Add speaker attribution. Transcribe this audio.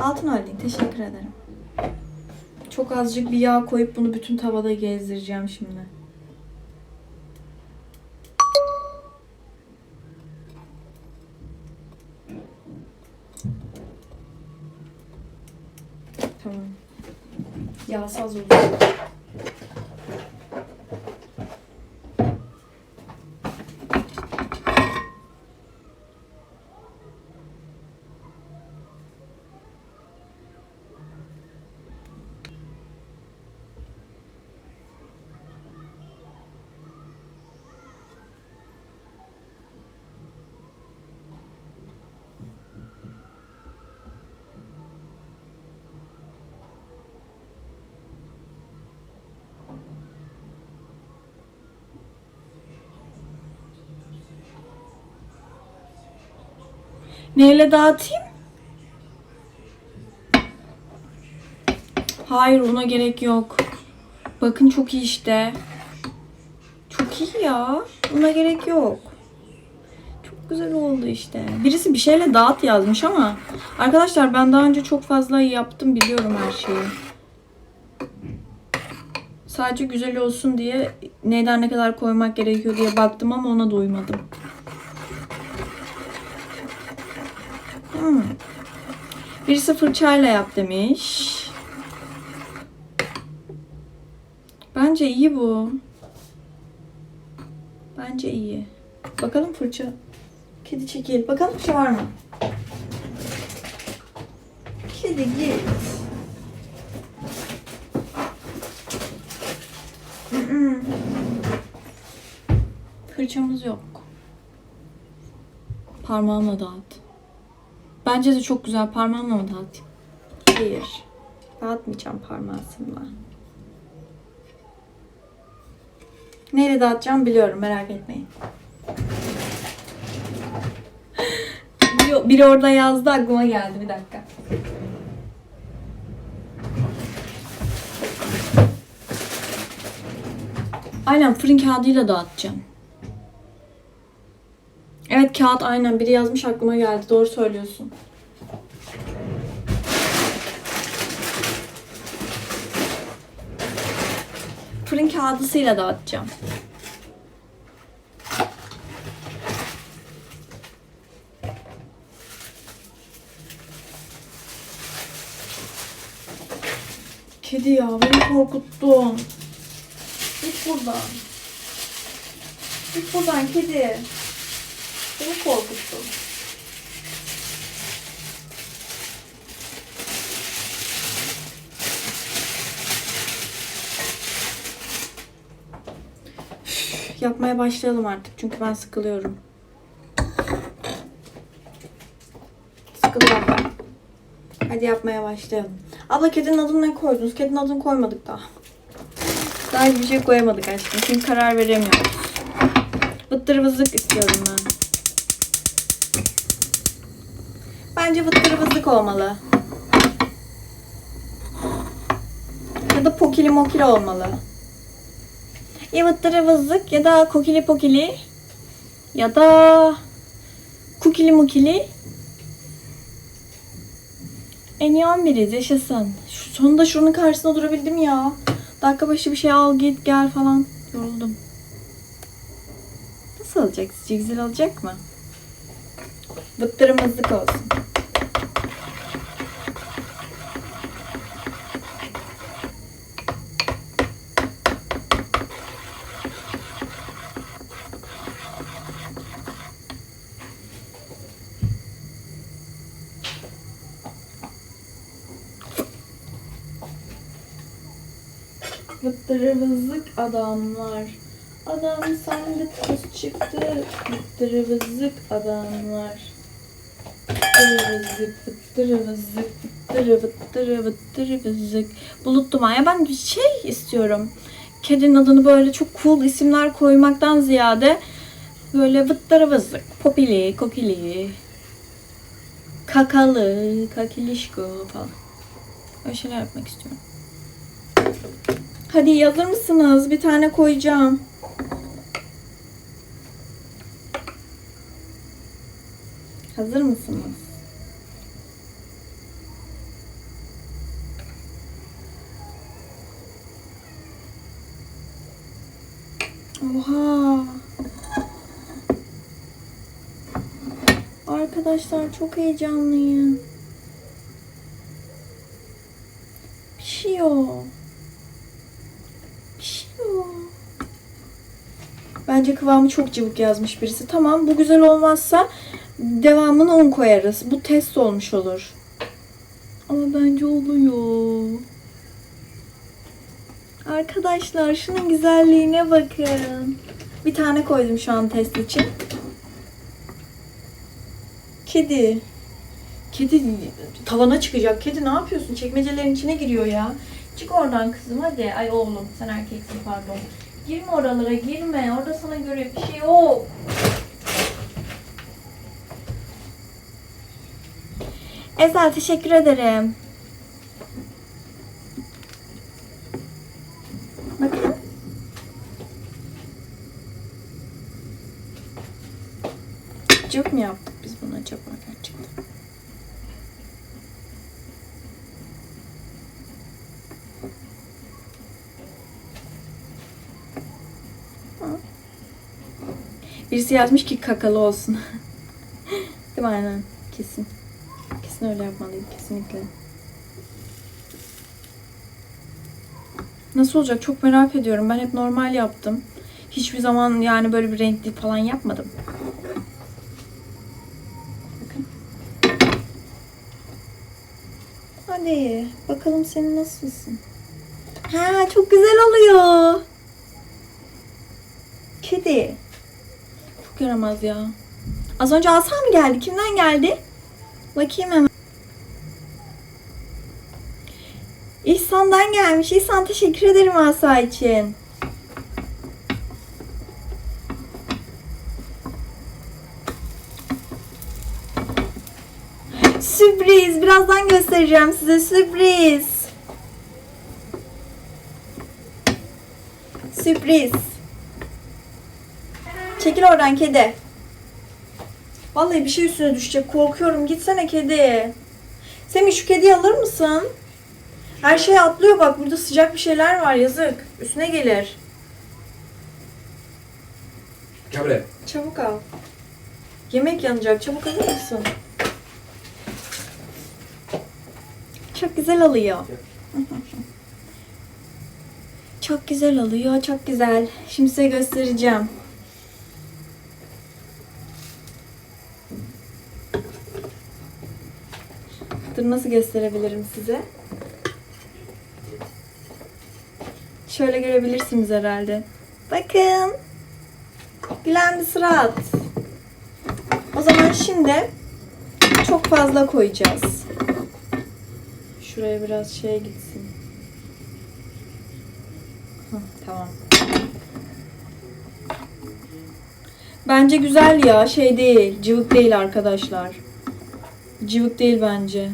Speaker 1: Altın Holding teşekkür ederim. Çok azıcık bir yağ koyup bunu bütün tavada gezdireceğim şimdi. Tamam. Yağsız oldu. Neyle dağıtayım? Hayır ona gerek yok. Bakın çok iyi işte. Çok iyi ya. Buna gerek yok. Çok güzel oldu işte. Birisi bir şeyle dağıt yazmış ama arkadaşlar ben daha önce çok fazla yaptım biliyorum her şeyi. Sadece güzel olsun diye neyden ne kadar koymak gerekiyor diye baktım ama ona da Birisi fırçayla yap demiş. Bence iyi bu. Bence iyi. Bakalım fırça. Kedi çekil. Bakalım fırça var mı? Kedi git. Fırçamız yok. Parmağımla dağıt. Bence de çok güzel. Parmağımla mı dağıtayım? Hayır. Dağıtmayacağım parmağımla. Neyle dağıtacağım biliyorum. Merak etmeyin. Biri, orada yazdı aklıma geldi. Bir dakika. Aynen fırın kağıdıyla dağıtacağım. Evet kağıt aynen biri yazmış aklıma geldi. Doğru söylüyorsun. Fırın kağıdısıyla dağıtacağım. Kedi ya beni korkuttun. Git buradan. Git buradan kedi. Beni korkuttun. Yapmaya başlayalım artık çünkü ben sıkılıyorum. Sıkılıyorum. Hadi yapmaya başlayalım. Abla kedinin adını ne koydunuz? Kedinin adını koymadık daha. Daha hiçbir şey koyamadık aşkım. Çünkü karar veremiyoruz. Vıttır vızlık istiyorum ben. Bence vıttır vızlık olmalı. Ya da pokili mokili olmalı. Ya vızlık ya da kokili pokili. Ya da kukili mukili. En iyi 11'iz yaşasın. Şu, sonunda şunun karşısında durabildim ya. Dakika başı bir şey al git gel falan. Yoruldum. Nasıl olacak? Sizce güzel olacak mı? Vıttırımızlık olsun. Vıttırımızlık adamlar. Adam sende toz çıktı. Vıttırımızlık adamlar. Vıttırımızlık, vıttırımızlık, vıttırı vıttırı vıttırımızlık. Bulut duman. Ya ben bir şey istiyorum. Kedinin adını böyle çok cool isimler koymaktan ziyade böyle vıttırımızlık, popili, kokili, kakalı, kakilişko falan. Öyle şeyler yapmak istiyorum. Hadi yazır mısınız? Bir tane koyacağım. Hazır mısınız? Oha. Arkadaşlar çok heyecanlıyım. Bence kıvamı çok cıvık yazmış birisi. Tamam bu güzel olmazsa devamını un koyarız. Bu test olmuş olur. Ama bence oluyor. Arkadaşlar şunun güzelliğine bakın. Bir tane koydum şu an test için. Kedi. Kedi tavana çıkacak. Kedi ne yapıyorsun? Çekmecelerin içine giriyor ya. Çık oradan kızım hadi. Ay oğlum sen erkeksin pardon. Girme oralara girme. Orada sana göre bir şey yok. Ezel teşekkür ederim. Bakın. Çok mu yaptık biz bunu acaba gerçekten? Birisi yazmış ki kakalı olsun. Değil mi aynen? Kesin. Kesin öyle yapmalıyım kesinlikle. Nasıl olacak çok merak ediyorum. Ben hep normal yaptım. Hiçbir zaman yani böyle bir renkli falan yapmadım. Bakın. Hadi bakalım senin nasılsın? Ha çok güzel oluyor. Kedi. Çok ya. Az önce Asa mı geldi? Kimden geldi? Bakayım hemen. İhsan'dan gelmiş. İhsan teşekkür ederim Asa için. Sürpriz. Birazdan göstereceğim size sürpriz. Sürpriz. Çekil oradan kedi. Vallahi bir şey üstüne düşecek. Korkuyorum. Gitsene kedi. Semih şu kediyi alır mısın? Her şey atlıyor bak. Burada sıcak bir şeyler var. Yazık. Üstüne gelir.
Speaker 2: Gel buraya.
Speaker 1: Çabuk al. Yemek yanacak. Çabuk alır mısın? Çok güzel alıyor. Çok güzel alıyor. Çok güzel. Şimdi size göstereceğim. Dur nasıl gösterebilirim size? Şöyle görebilirsiniz herhalde. Bakın. Gülen bir surat. O zaman şimdi çok fazla koyacağız. Şuraya biraz şey gitsin. Hah, tamam. Bence güzel ya. Şey değil. Cıvık değil arkadaşlar. Cıvık değil bence.